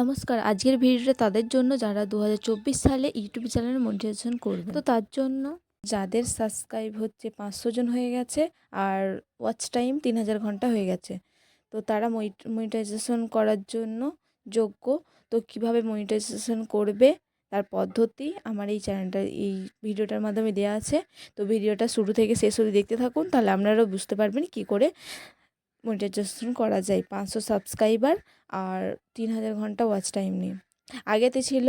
নমস্কার। আজকের ভিডিওটা তাদের জন্য যারা দু হাজার চব্বিশ সালে ইউটিউব চ্যানেল মনিটাইজেশন করবে তো তার জন্য যাদের সাবস্ক্রাইব হচ্ছে পাঁচশো জন হয়ে গেছে আর ওয়াচ টাইম তিন হাজার ঘণ্টা হয়ে গেছে। তো তারা মনিটাইজেশন করার জন্য যোগ্য। তো কীভাবে মনিটাইজেশন করবে তার পদ্ধতি আমার এই চ্যানেলটা এই ভিডিওটার মাধ্যমে দেওয়া আছে। তো ভিডিওটা শুরু থেকে শেষ অবধি দেখতে থাকুন, তাহলে আপনারাও বুঝতে পারবেন কি করে মনিটাইজেশন করা যায় পাঁচশো সাবস্ক্রাইবার আর তিন হাজার ঘণ্টা ওয়াচ টাইম নিয়ে। আগেতে ছিল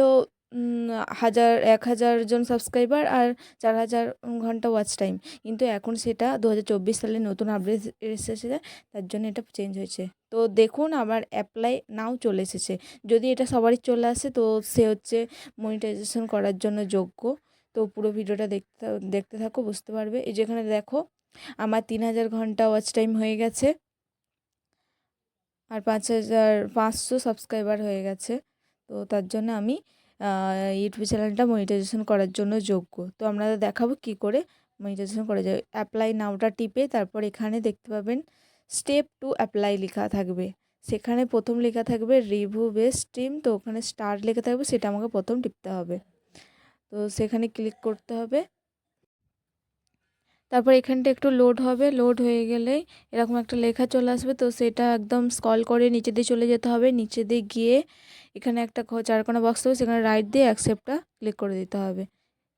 হাজার, এক হাজার জন সাবস্ক্রাইবার আর চার হাজার ঘণ্টা ওয়াচ টাইম কিন্তু এখন সেটা দু হাজার চব্বিশ সালে নতুন আপডেট এসেছে, তার জন্য এটা চেঞ্জ হয়েছে। তো দেখুন আবার অ্যাপ্লাই নাও চলে এসেছে। যদি এটা সবারই চলে আসে, তো সে হচ্ছে মনিটাইজেশন করার জন্য যোগ্য। তো পুরো ভিডিওটা দেখতে দেখতে থাকো, বুঝতে পারবে। এই যেখানে দেখো, আমার তিন হাজার ঘণ্টা ওয়াচ টাইম হয়ে গেছে। আর পাঁচ হাজার পাঁচশো সাবস্ক্রাইবার হয়ে গেছে। তো তার জন্য আমি ইউটিউব চ্যানেলটা মনিটাইজেশন করার জন্য যোগ্য। তো আপনাদের দেখাবো কি করে মনিটাইজেশন করা যায়। অ্যাপ্লাই নাওটা টিপে তারপর এখানে দেখতে পাবেন স্টেপ টু অ্যাপ্লাই লেখা থাকবে। সেখানে প্রথম লেখা থাকবে রিভিউ বেস টিম তো ওখানে স্টার লেখা থাকবে, সেটা আমাকে প্রথম টিপতে হবে। তো সেখানে ক্লিক করতে হবে। তারপর এখানটা একটু লোড হবে লোড হয়ে গেলে এরকম একটা লেখা চলে আসবে। তো সেটা একদম স্কল করে নিচে দিয়ে চলে যেতে হবে। নিচে দিয়ে গিয়ে এখানে একটা চারকোনা বক্স হবে সেখানে রাইট দিয়ে অ্যাকসেপ্টটা ক্লিক করে দিতে হবে।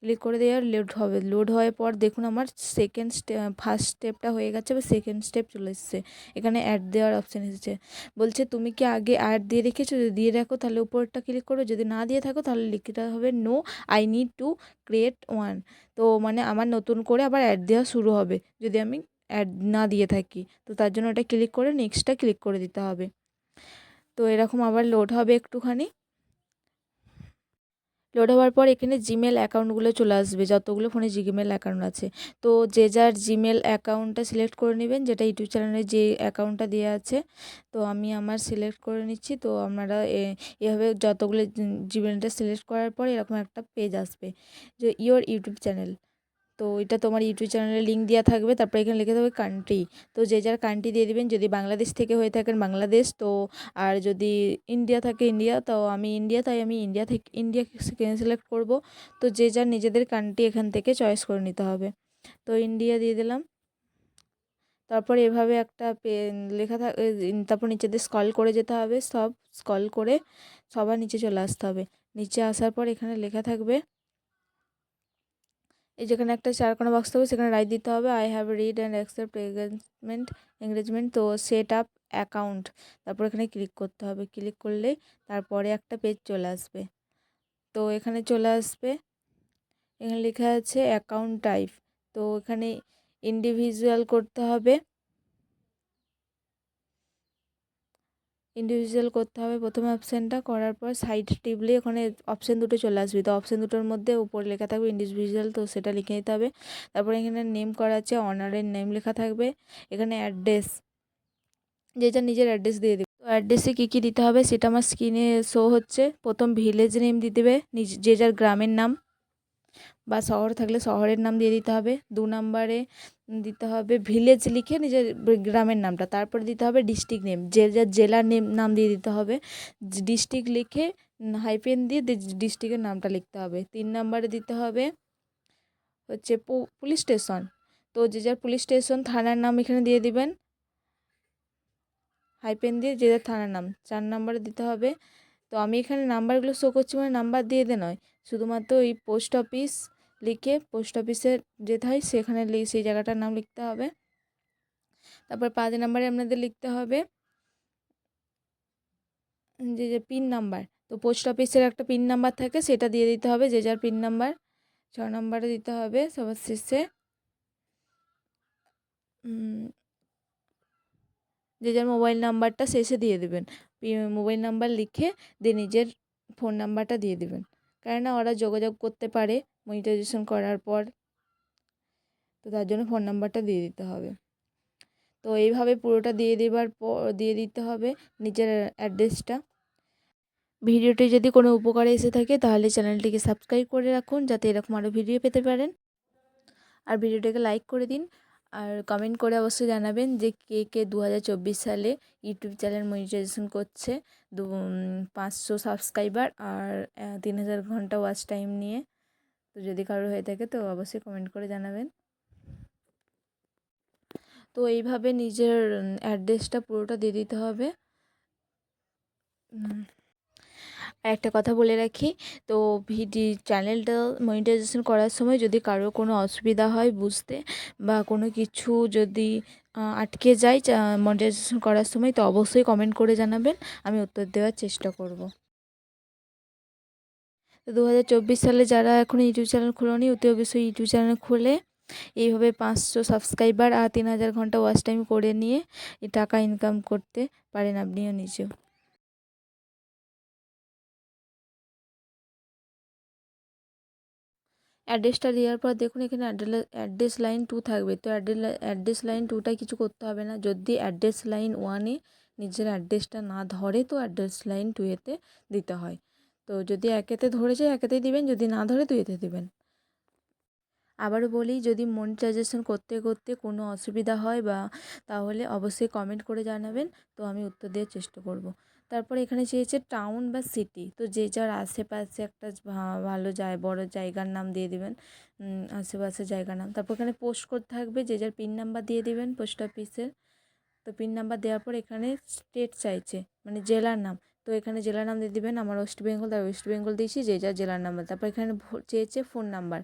ক্লিক করে দিয়ে আর লোড হবে। লোড হওয়ার পর দেখুন আমার সেকেন্ড স্টে ফার্স্ট স্টেপটা হয়ে গেছে বা সেকেন্ড স্টেপ চলে এসেছে। এখানে অ্যাড দেওয়ার অপশান এসেছে। বলছে, তুমি কি আগে অ্যাড দিয়ে রেখেছো? যদি দিয়ে রাখো তাহলে উপরটা ক্লিক করো। যদি না দিয়ে থাকো তাহলে লিখতে হবে no I need to create one তো মানে আমার নতুন করে আবার অ্যাড দেওয়া শুরু হবে, যদি আমি অ্যাড না দিয়ে থাকি। তো তার জন্য ওটা ক্লিক করে নেক্সটটা ক্লিক করে দিতে হবে। তো এরকম আবার লোড হবে একটুখানি। লোড হওয়ার পর এখানে জিমেল অ্যাকাউন্টগুলো চলে আসবে, যতগুলো ফোনে জিমেল অ্যাকাউন্ট আছে। তো যে যার জিমেল অ্যাকাউন্টটা সিলেক্ট করে নেবেন, যেটা ইউটিউব চ্যানেলে যে অ্যাকাউন্টটা দেওয়া আছে, তো আমি আমার সিলেক্ট করে নিচ্ছি। তো আপনারা এভাবে যতগুলো জিমেলটা সিলেক্ট করার পর এরকম একটা পেজ আসবে, যে ইওর ইউটিউব চ্যানেল তো এটা তোমার ইউটিউব চ্যানেলে লিঙ্ক দেওয়া থাকবে, তারপরে এখানে লিখে দেবে কান্ট্রি তো যে যার কান্ট্রি দিয়ে দিবেন, যদি বাংলাদেশ থেকে হয়ে থাকেন বাংলাদেশ, তো আর যদি ইন্ডিয়া থাকে ইন্ডিয়া তো আমি ইন্ডিয়া তাই আমি ইন্ডিয়া থেকে ইন্ডিয়া সিলেক্ট করব। তো যে যার নিজেদের কান্ট্রি এখান থেকে চয়েস করে নিতে হবে। তো ইন্ডিয়া দিয়ে দিলাম। তারপর এভাবে একটা পে লেখা থাক তারপর নিচে দিয়ে স্কল করে যেতে হবে। সব স্কল করে সবার নিচে চলে আসতে হবে। নিচে আসার পর এখানে লেখা থাকবে এই যেখানে একটা চারকোনা বক্স থাকবে, সেখানে রাইট দিতে হবে I have read and accept agreement engagement তো সেট আপ অ্যাকাউন্ট তারপর এখানে ক্লিক করতে হবে। ক্লিক করলেই তারপরে একটা পেজ চলে আসবে। তো এখানে চলে আসবে। এখানে লেখা আছে অ্যাকাউন্ট টাইপ তো এখানে ইন্ডিভিজুয়াল করতে হবে। ইন্ডিভিজুয়াল করতে হবে। প্রথমে অপশানটা করার পর সাইড টিপলে ওখানে অপশান দুটো চলে আসবে। তো অপশান দুটোর মধ্যে উপরে লেখা থাকবে ইন্ডিভিজুয়াল তো সেটা লিখে নিতে হবে। তারপরে এখানে নেম করা আছে অনারের নেম লেখা থাকবে। এখানে অ্যাড্রেস যে যার নিজের অ্যাড্রেস দিয়ে দেবে। তো অ্যাড্রেসে কী কী দিতে হবে সেটা আমার স্ক্রিনে শো হচ্ছে। প্রথম ভিলেজ নেম দিয়ে দেবে নিজ যে যার গ্রামের নাম। বা শহর থাকলে শহরের নাম দিয়ে দিতে হবে। দু নম্বরে দিতে হবে ভিলেজ লিখে নিজের গ্রামের নামটা। তারপরে দিতে হবে ডিস্ট্রিক্ট নেম যে যার জেলার নেম, নাম দিয়ে দিতে হবে। ডিস্ট্রিক্ট লিখে হাইপেন দিয়ে ডিস্ট্রিক্টের নামটা লিখতে হবে। তিন নম্বরে দিতে হবে হচ্ছে পুলিশ স্টেশন তো যে যার পুলিশ স্টেশন থানার নাম এখানে দিয়ে দিবেন। হাইপেন দিয়ে যে যার থানার নাম। চার নম্বরে দিতে হবে। তো আমি এখানে নাম্বারগুলো শো করছি মানে নাম্বার দিয়ে দে নয়। শুধুমাত্র ওই পোস্ট অফিস লিখে পোস্ট অফিসে যেতে হয়, সেখানে সেই জায়গাটার নাম লিখতে হবে। তারপর পাঁচ নাম্বারে আপনাদের লিখতে হবে যে যে পিন নাম্বার। তো পোস্ট অফিসের একটা পিন নাম্বার থাকে, সেটা দিয়ে দিতে হবে, যে যার পিন নাম্বার। ছ নম্বরে দিতে হবে সবার শেষে। যে যার মোবাইল নাম্বারটা শেষে দিয়ে দেবেন। মোবাইল নাম্বার লিখে দিয়ে নিজের ফোন নাম্বারটা দিয়ে দেবেন। কেননা ওরা যোগাযোগ করতে পারে। মনিটাইজেশন করার পর তো তার জন্য ফোন নাম্বারটা দিয়ে দিতে হবে। তো এইভাবে পুরোটা দিয়ে দেবার পর, দিয়ে দিতে হবে নিজের অ্যাড্রেসটা ভিডিওটি যদি কোনো উপকারে এসে থাকে তাহলে চ্যানেলটিকে সাবস্ক্রাইব করে রাখুন যাতে এরকম আরও ভিডিও পেতে পারেন। আর ভিডিওটাকে লাইক করে দিন আর কমেন্ট করে অবশ্যই জানাবেন যে কে কে দু হাজার চব্বিশ সালে ইউটিউব চ্যানেল মনিটাইজেশন করছে। দু পাঁচশো সাবস্ক্রাইবার আর তিন হাজার ঘণ্টা ওয়াচ টাইম নিয়ে। তো যদি কারোর হয়ে থাকে তো অবশ্যই কমেন্ট করে জানাবেন। তো এইভাবে নিজের অ্যাড্রেসটা পুরোটা দিয়ে দিতে হবে। একটা কথা বলে রাখি, তো ভিডি চ্যানেলটা মনিটাইজেশন করার সময় যদি কারও কোনো অসুবিধা হয় বুঝতে বা কোনো কিছু যদি আটকে যায় মনিটাইজেশন করার সময়, তো অবশ্যই কমেন্ট করে জানাবেন, আমি উত্তর দেওয়ার চেষ্টা করব। দু হাজার চব্বিশ সালে যারা এখন ইউটিউব চ্যানেল খুলোনি, অতি অবশ্যই ইউটিউব চ্যানেল খুলে। এইভাবে পাঁচশো সাবস্ক্রাইবার আর তিন হাজার ঘণ্টা ওয়াচ টাইম করে নিয়ে টাকা ইনকাম করতে পারেন আপনিও নিজেও। অ্যাড্রেসটা দেওয়ার পর দেখুন, এখানে অ্যাড্রেস লাইন টু থাকবে। তো অ্যাড্রেস লাইন টুটায় কিছু করতে হবে না। যদি অ্যাড্রেস লাইন ওয়ানে নিজের অ্যাড্রেসটা না ধরে, তো অ্যাড্রেস লাইন টুয়েতে দিতে হয়। তো যদি একেতে ধরেছে একেতেই দিবেন, যদি না ধরে দুইতে দিবেন। আবারও বলি, যদি মন মনিটাইজেশন করতে করতে কোনো অসুবিধা হয় বা তাহলে অবশ্যই কমেন্ট করে জানাবেন, তো আমি উত্তর দেওয়ার চেষ্টা করব। তারপর এখানে চেয়েছে টাউন বা সিটি তো যে যার আশেপাশে একটা ভালো যায় বড় জায়গার নাম দিয়ে দেবেন আশেপাশে জায়গার নাম। তারপর এখানে পোস্ট করতে থাকবে, যে যার পিন নাম্বার দিয়ে দেবেন পোস্ট অফিসের তো পিন নাম্বার দেওয়ার পর এখানে স্টেট চাইছে মানে জেলার নাম। তো এখানে জেলার নাম দিয়ে দেবেন, আমার ওয়েস্ট বেঙ্গল তার ওয়েস্ট বেঙ্গল দিয়েছি যে যার জেলার নাম্বার তারপর এখানে চেয়েছে ফোন নাম্বার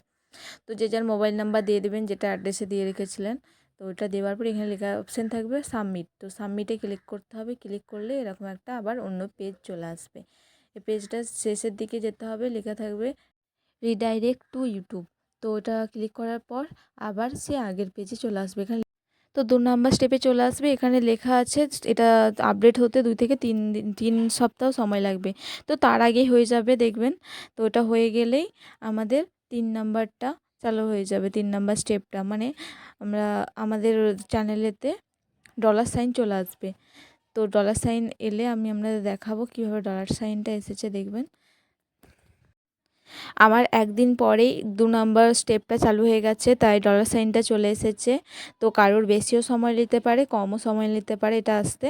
তো যে যার মোবাইল নাম্বার দিয়ে দেবেন, যেটা অ্যাড্রেসে দিয়ে রেখেছিলেন, তো ওটা দেওয়ার পর এখানে লেখা অপশান থাকবে সাবমিট তো সাবমিটে ক্লিক করতে হবে ক্লিক করলে এরকম একটা আবার অন্য পেজ চলে আসবে। এই পেজটা শেষের দিকে যেতে হবে, লেখা থাকবে রিডাইরেক্ট টু ইউটিউব তো ওটা ক্লিক করার পর আবার সে আগের পেজে চলে আসবে। এখানে তো দু নাম্বার স্টেপে চলে আসবে। এখানে লেখা আছে এটা আপডেট হতে দুই থেকে তিন দিন তিন সপ্তাহ সময় লাগবে। তো তার আগেই হয়ে যাবে দেখবেন, তো ওটা হয়ে গেলেই আমাদের তিন নাম্বারটা চালু হয়ে যাবে, তিন নাম্বার স্টেপটা মানে আমরা, আমাদের চ্যানেলেতে ডলার সাইন চলে আসবে। তো ডলার সাইন এলে আমি আপনাদের দেখাবো কীভাবে ডলার সাইনটা এসেছে দেখবেন। আমার একদিন পরেই দু নম্বর স্টেপটা চালু হয়ে গেছে, তাই ডলার সাইনটা চলে এসেছে। তো কারোর বেশিও সময় নিতে পারে, কমও সময় নিতে পারে এটা আসতে।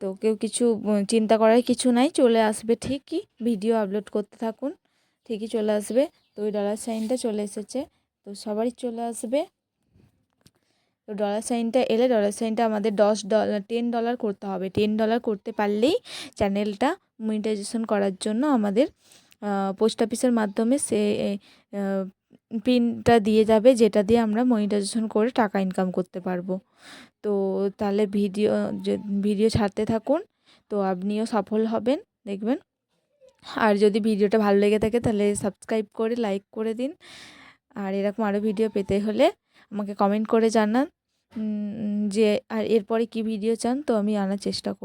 তো কেউ কিছু চিন্তা করার কিছু নাই, চলে আসবে ঠিকই। ভিডিও আপলোড করতে থাকুন, ঠিকই চলে আসবে। তো ওই ডলার সাইনটা চলে এসেছে, তো সবারই চলে আসবে। তো ডলার সাইনটা এলে ডলার সাইনটা আমাদের দশ ডলার টেন ডলার করতে হবে। টেন ডলার করতে পারলেই চ্যানেলটা মনিটাইজেশন করার জন্য আমাদের পোস্ট অফিসের মাধ্যমে সে পিনটা দিয়ে যাবে, যেটা দিয়ে আমরা মনিটাইজেশন করে টাকা ইনকাম করতে পারব। তো তাহলে ভিডিও ভিডিও ছাড়তে থাকুন, তো আপনিও সফল হবেন, দেখবেন। আর যদি ভিডিওটা ভালো লেগে থাকে, তাহলে সাবস্ক্রাইব করে লাইক করে দিন। আর এরকম আরও ভিডিও পেতে হলে আমাকে কমেন্ট করে জানান যে, আর এরপরে কি ভিডিও চান, তো আমি আনার চেষ্টা করব